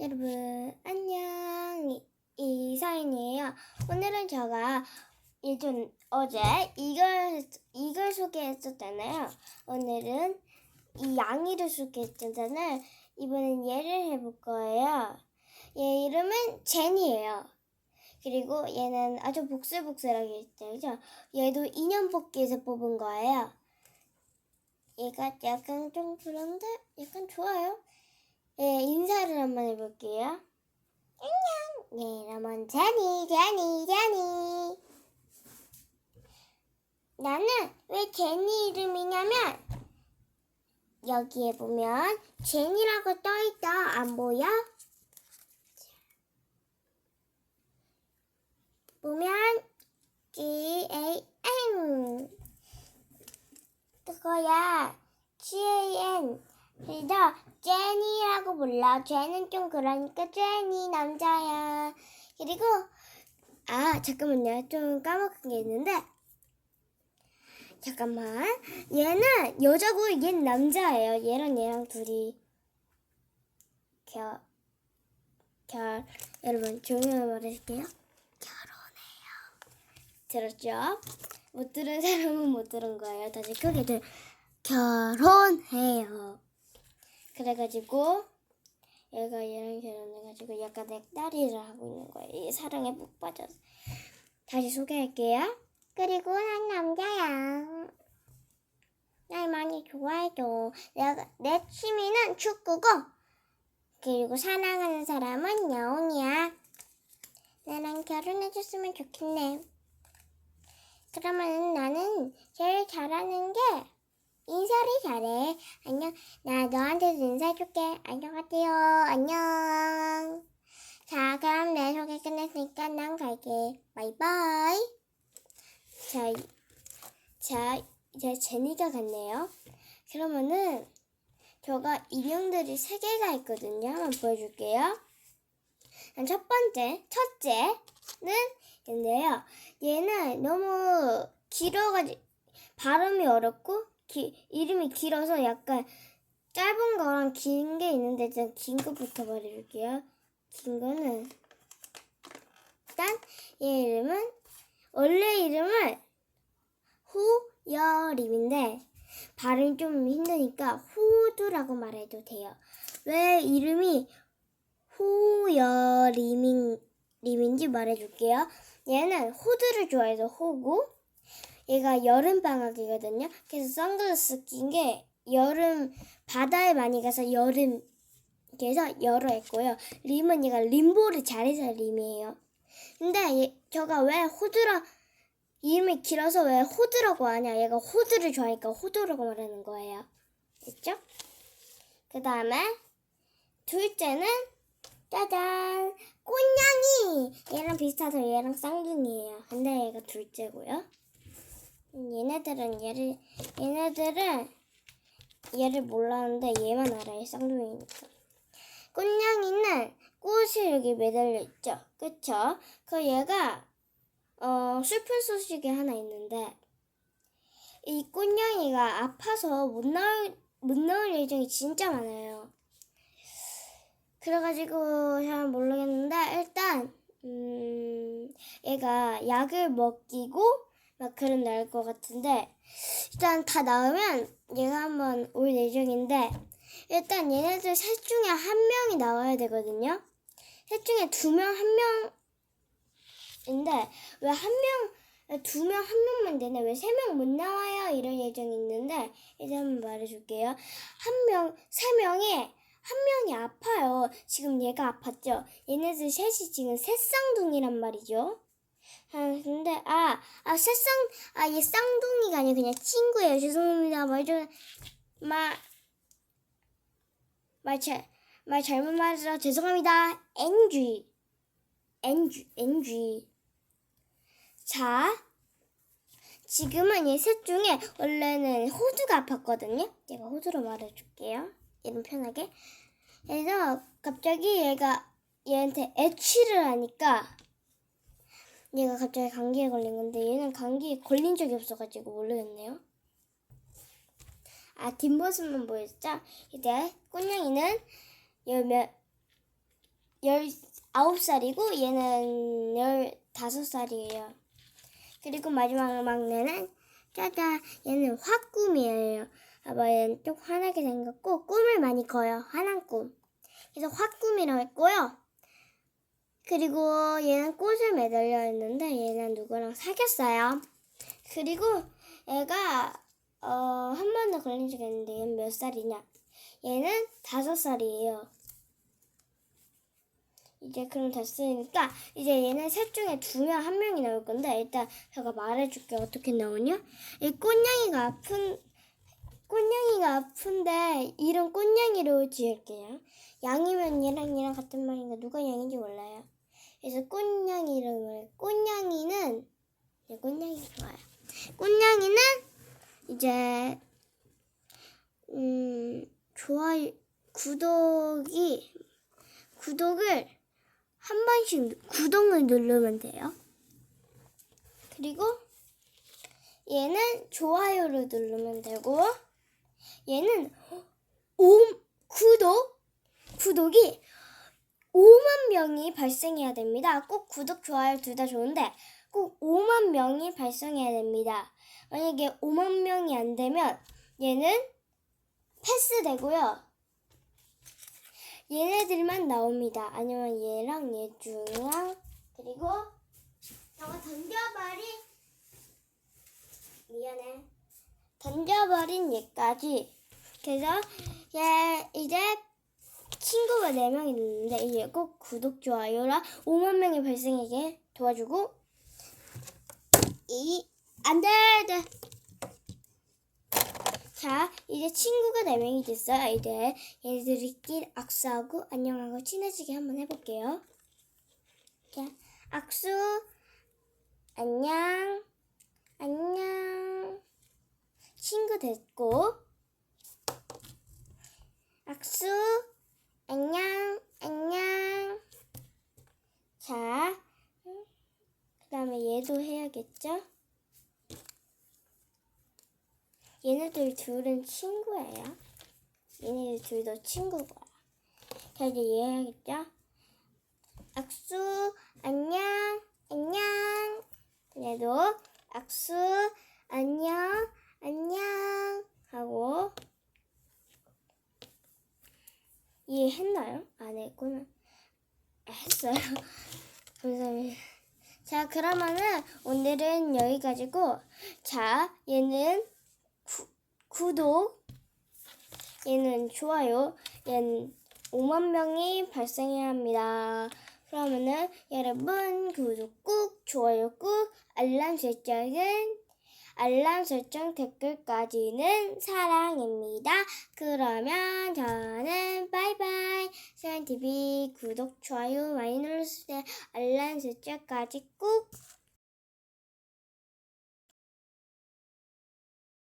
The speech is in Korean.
여러분 안녕 이- 이사인이에요. 오늘은 제가 예전 어제 이걸 이걸 소개했었잖아요. 오늘은 이 양이를 소개했잖아요. 이번엔 얘를 해볼 거예요. 얘 이름은 제니예요. 그리고 얘는 아주 복슬복슬하게 있죠. 얘도 인형 뽑기에서 뽑은 거예요. 얘가 약간 좀 그런데 약간 좋아요. 예, 인사를 한번 해볼게요. 안녕. 네, 여러분 제니, 제니, 제니. 나는 왜 제니 이름이냐면 여기에 보면 제니라고 떠있다. 안 보여? 보면 G A N 그거야 G A N 그래서 불러. 쟤는 좀 그러니까 제니 남자야. 그리고 아 잠깐만요. 좀 까먹은 게 있는데 잠깐만. 얘는 여자고 얘는 남자예요. 얘랑 얘랑 둘이 결, 결 여러분 조용히 말해줄게요. 결혼해요. 들었죠? 못 들은 사람은 못 들은 거예요. 다시 크게 들. 결혼해요. 그래가지고 얘가 얘랑 결혼해가지고 약간 넥다리를 하고 있는 거예요. 이 사랑에 푹 빠져서. 다시 소개할게요. 그리고 난 남자야. 날 많이 좋아해줘. 내가 내 취미는 축구고 그리고 사랑하는 사람은 여운이야. 나랑 결혼해줬으면 좋겠네. 그러면 나는 제일 잘하는 게 인사를 잘해. 안녕. 나 너한테도 인사해줄게. 안녕하세요. 안녕. 자, 그럼 내 소개 끝냈으니까 난 갈게. 바이바이. 자, 이- 자, 이제 제니가 갔네요. 그러면은 제가 인형들이 세 개가 있거든요. 한번 보여줄게요. 자, 첫 번째, 첫째는 인데요. 얘는 너무 길어가지고 발음이 어렵고 기, 이름이 길어서 약간 짧은 거랑 긴 게 있는데 일단 긴 것부터 말해줄게요. 긴 거는 일단 얘 이름은 원래 이름은 후여림인데 발음이 좀 힘드니까 호두라고 말해도 돼요. 왜 이름이 호여림인 림인지 말해줄게요. 얘는 호두를 좋아해서 호구. 얘가 여름 방학이거든요. 그래서 선글라스 낀 게 여름 바다에 많이 가서 여름 그래서 여러 했고요. 림은 얘가 림보를 잘해서 림이에요. 근데 얘, 저가 왜 호두라 이름이 길어서 왜 호두라고 하냐? 얘가 호두를 좋아하니까 호두라고 말하는 거예요. 됐죠? 그 다음에 둘째는 짜잔 꽃냥이 얘랑 비슷해서 얘랑 쌍둥이에요. 근데 얘가 둘째고요. 얘네들은 얘를 얘네들은 얘를 몰랐는데 얘만 알아요. 쌍둥이니까. 꽃냥이는 꽃이 여기 매달려 있죠. 그쵸? 그 얘가 어 슬픈 소식이 하나 있는데 이 꽃냥이가 아파서 못 나올 못 나올 예정이 진짜 많아요. 그래가지고 잘 모르겠는데 일단 음 얘가 약을 먹이고 막 그런 날것 같은데 일단 다 나오면 얘가 한번 올 예정인데 일단 얘네들 셋 중에 한 명이 나와야 되거든요. 셋 중에 두 명 한 명인데 왜 한 명, 두 명 한 명만 되네 왜 세 명 못 나와요 이런 예정이 있는데 이제 한번 말해줄게요. 한 명, 세 명이 한 명이 아파요. 지금 얘가 아팠죠. 얘네들 셋이 지금 새쌍둥이란 말이죠. 아, 근데, 아, 아, 새쌍, 아, 얘 쌍둥이가 아니라 그냥 친구예요. 죄송합니다. 말 좀, 말, 말 잘, 말 잘못 말해서 죄송합니다. NG. NG, NG. 자, 지금은 얘셋 중에 원래는 호두가 아팠거든요. 제가 호두로 말해줄게요. 이름 편하게. 그래서 갑자기 얘가 얘한테 애취를 하니까 얘가 갑자기 감기에 걸린 건데 얘는 감기에 걸린 적이 없어가지고 모르겠네요. 아 뒷모습만 보였죠? 이제 꽃냥이는 열몇 19살이고 얘는 15살이에요. 그리고 마지막 막내는 짜잔 얘는 화꿈이에요. 아빠 얘는 좀 환하게 생겼고 꿈을 많이 꿔요. 환한 꿈. 그래서 화꿈이라고 했고요. 그리고 얘는 꽃을 매달려 있는데 얘는 누구랑 사귀었어요. 그리고 애가 어, 한 번도 걸린 적이 있는데 얘는 몇 살이냐? 얘는 다섯 살이에요. 이제 그럼 됐으니까 이제 얘는 셋 중에 두 명 한 명이 나올 건데 일단 제가 말해줄게 어떻게 나오냐? 이 꽃냥이가 아픈 꽃냥이가 아픈데 이름 꽃냥이로 지을게요. 양이면 얘랑 얘랑 같은 말인가 누가 양인지 몰라요. 그래서 꽃냥이 이름을 꽃냥이는 네, 꽃냥이 좋아요. 꽃냥이는 이제 음 좋아요 구독이 구독을 한 번씩 누- 구독을 누르면 돼요. 그리고 얘는 좋아요를 누르면 되고 얘는 오 구독 구독이 5만 명이 발생해야 됩니다. 꼭 구독 좋아요 둘 다 좋은데 꼭 5만 명이 발생해야 됩니다. 만약에 5만 명이 안 되면 얘는 패스되고요. 얘네들만 나옵니다. 아니면 얘랑 얘 중이랑 그리고 저거 던져버린 미안해 던져버린 얘까지 그래서 얘 이제 친구가 4명이 있는데 이제 꼭 구독 좋아요랑 5만 명이 발생하게 도와주고 이 안돼 돼. 자, 이제 친구가 4명이 됐어요. 이제 얘들끼리 악수하고 안녕하고 친해지게 한번 해볼게요. 자, 악수, 안녕, 안녕. 친구 됐고, 악수, 안녕, 안녕. 자, 그 얘도 해야겠죠? 얘네들 둘은 친구예요. 얘네들 둘도 친구고요. 자, 이제 얘 해야겠죠? 악수, 안녕, 안녕. 얘도 악수, 안녕, 안녕. 하고. 이해했나요? 안 했구나. 했어요. 자, 그러면은 오늘은 여기까지고. 자, 얘는 구, 구독, 얘는 좋아요, 얘는 5만 명이 발생해야 합니다. 그러면은 여러분 구독 꾹, 좋아요 꾹, 알람 설정은 알람 설정 댓글까지는 사랑입니다. 그러면 저는 바이바이. 세연TV 구독, 좋아요 많이 눌러주세요. 알람 설정까지 꾹